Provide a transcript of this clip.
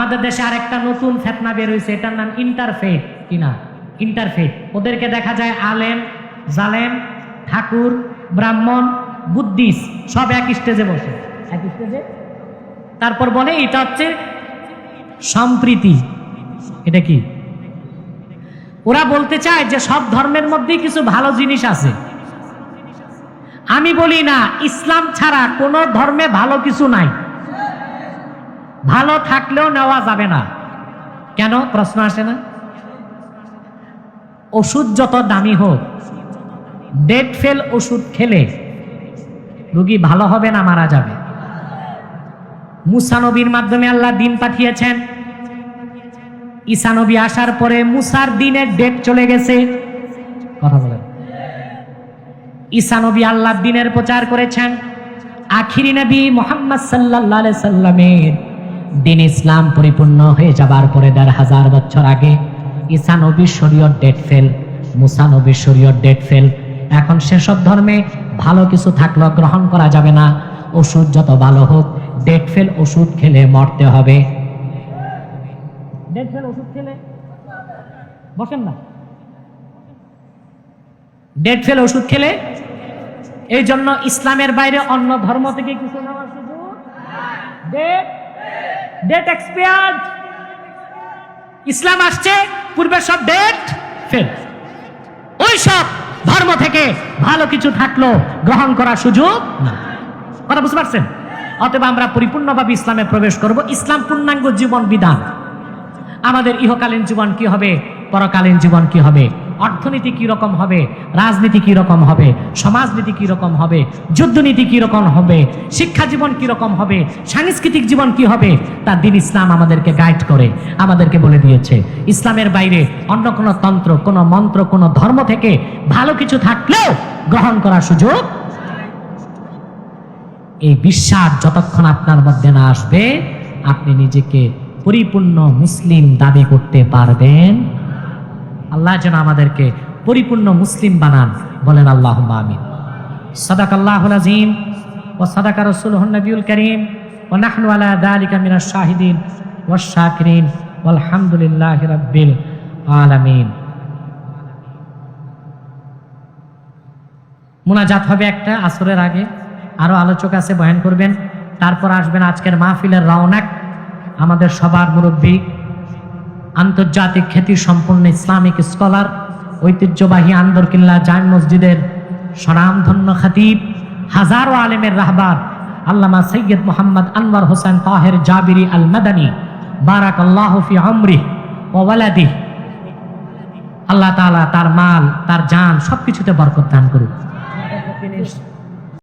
আমাদের দেশে আরেকটা নতুন ফেতনা বের হয়েছে এটার নাম ইন্টারফেথ কিনা ইন্টারফেথ ওদেরকে দেখা যায় আলেম, জালেম, ঠাকুর, ব্রাহ্মণ বুদ্ধিস্ট সব এক স্টেজে বসে। এক স্টেজে তারপর বলে, এটা হচ্ছে সম্প্রীতি। এটা কি? ওরা বলতে চায় যে সব ধর্মের মধ্যেই কিছু ভালো জিনিস আছে। আমি বলি না, ইসলাম ছাড়া কোনো ধর্মে ভালো কিছু নাই। ভালো থাকলেও নেওয়া যাবে না। কেন? প্রশ্ন আসে না? ওষুধ যত দামি হোক, ডেট ফেল ওষুধ খেলে রুগী ভালো হবে না মারা যাবে। মুসানবীর মাধ্যমে আল্লাহ দিন পাঠিয়েছেন। ঈসানবী আসার পরে মুসার দিনের ডেট চলে গেছে। কথা বলেন। ঈসানবী আল্লাহ দিনের প্রচার করেছেন। আখিরি নবী মোহাম্মদ সাল্লাহ সাল্লামের দিন ইসলাম পরিপূর্ণ হয়ে যাবার পরে দেড় হাজার বছর আগে ঈসা নবীর শরীয়ত ডেট ফেল, মুসা নবীর শরীয়ত ডেট ফেল। এখন সেসব ধর্মে ভালো কিছু থাকলেও গ্রহণ করা যাবে না। ওষুধ যত ভালো হোক, ডেট ফেল ওষুধ খেলে মরতে হবে। ডেট ফেল ওষুধ খেলে? বসেন না। ডেট ফেল ওষুধ খেলে? এই জন্য ইসলামের বাইরে অন্য ধর্ম থেকে কিছু নেওয়ার সুযোগ ডেট ডেট এক্সপায়ার্ড ইসলাম আসছে, পূর্বে সব ডেট ফেল ওই সব ধর্ম থেকে ভালো কিছু থাকল, গ্রহণ করার সুযোগ না কথা বুঝতে পারছেন? অতএব আমরা পরিপূর্ণভাবে ইসলামে প্রবেশ করব। ইসলাম পূর্ণাঙ্গ জীবন বিধান। আমাদের ইহকালীন জীবন কি হবে? পরকালীন জীবন কি হবে? অর্থনীতি কি রকম হবে? রাজনীতি কি রকম হবে? সমাজনীতি কি রকম হবে? যুদ্ধনীতি কি রকম হবে? শিক্ষা জীবন কি রকম হবে? সাংস্কৃতিক জীবন কি হবে? তার দিন ইসলাম আমাদেরকে গাইড করে। আমাদেরকে বলে দিয়েছে, ইসলামের বাইরে অন্য কোনো তন্ত্র, কোনো মন্ত্র, কোনো ধর্ম থেকে ভালো কিছু থাকলেও গ্রহণ করার সুযোগ এই বিশ্বাস যতক্ষণ আপনার মধ্যে না আসবে, আপনি নিজেকে পরিপূর্ণ মুসলিম দাবি করতে পারবেন। আল্লাহ যেন আমাদেরকে পরিপূর্ণ মুসলিম বানান, বলেন আল্লাহ আমিন। সাদাক আল্লাহ আজিম ও সাদাকা রসুল নবিউল করিম ও নাহনু আলা দালিকা মিনাশ শাহিদিন ও শাকিরিন আলহামদুলিল্লাহ রাব্বিল আলামিন। মোনাজাত হবে একটা আসরের আগে। আরও আলোচক আছে, বয়ান করবেন। তারপর আসবেন আজকের মাহফিলের রওনাক। আমাদের সবার মুরব্বী আন্তর্জাতিক খ্যাতি সম্পন্ন ইসলামিক স্কলার, ঐতিহ্যবাহী আন্দরকিল্লা জাম মসজিদের স্বনামধন্য খাতিব, হাজারো আলেমের রাহবার আল্লামা সৈয়দ মোহাম্মদ আনওয়ার হোসেন তাহের জাবিরি আল মাদানী বারাক আল্লাহ ফি আমরি ওয়ালাদি আল্লাহ তাআলা তার মাল, তার জান সবকিছুতে বরকত দান করুক।